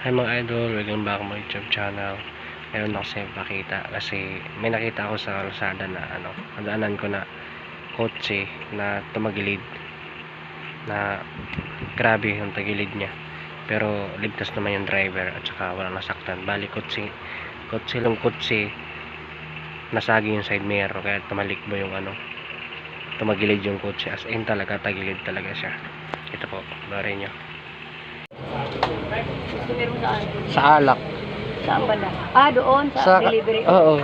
Hi mga idol, welcome back my YouTube channel. Ngayon ako sa pakita kasi may nakita ako sa kalsada na ano, nadaanan ko na kotse na tumagilid na grabe yung tagilid niya. Pero ligtas naman yung driver at saka walang nasaktan. Bali kotse, kotse lang kotse nasagi yung side mirror kaya tumalikbo yung ano tumagilid yung kotse as in talaga tagilid talaga siya ito po bari nyo Gusto mo saan? sa alak Saan ba na? Ah, doon, sa, delivery. oo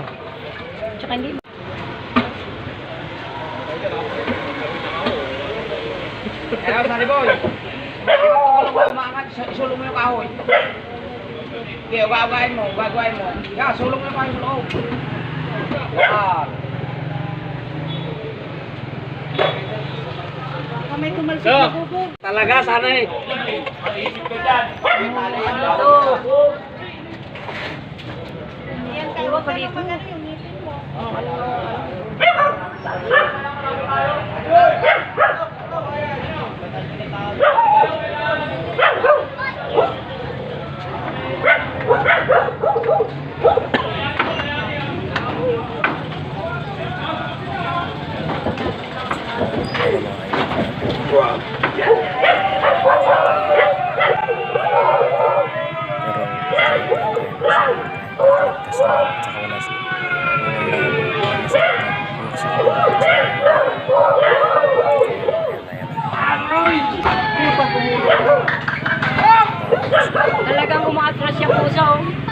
Tsaka hindi. Kaya sa boy. Umangat, sulong mo yung kahoy. Kaya gagawin mo, gagawin mo. Kaya sulong mo yung kahoy sa loob. Yan. Kamay tumalsik So, na bubo. talaga sana eh. Ito. Yan, tayo pa dito. Oh, alam mo. Wow. Talagang umaatras yung puso.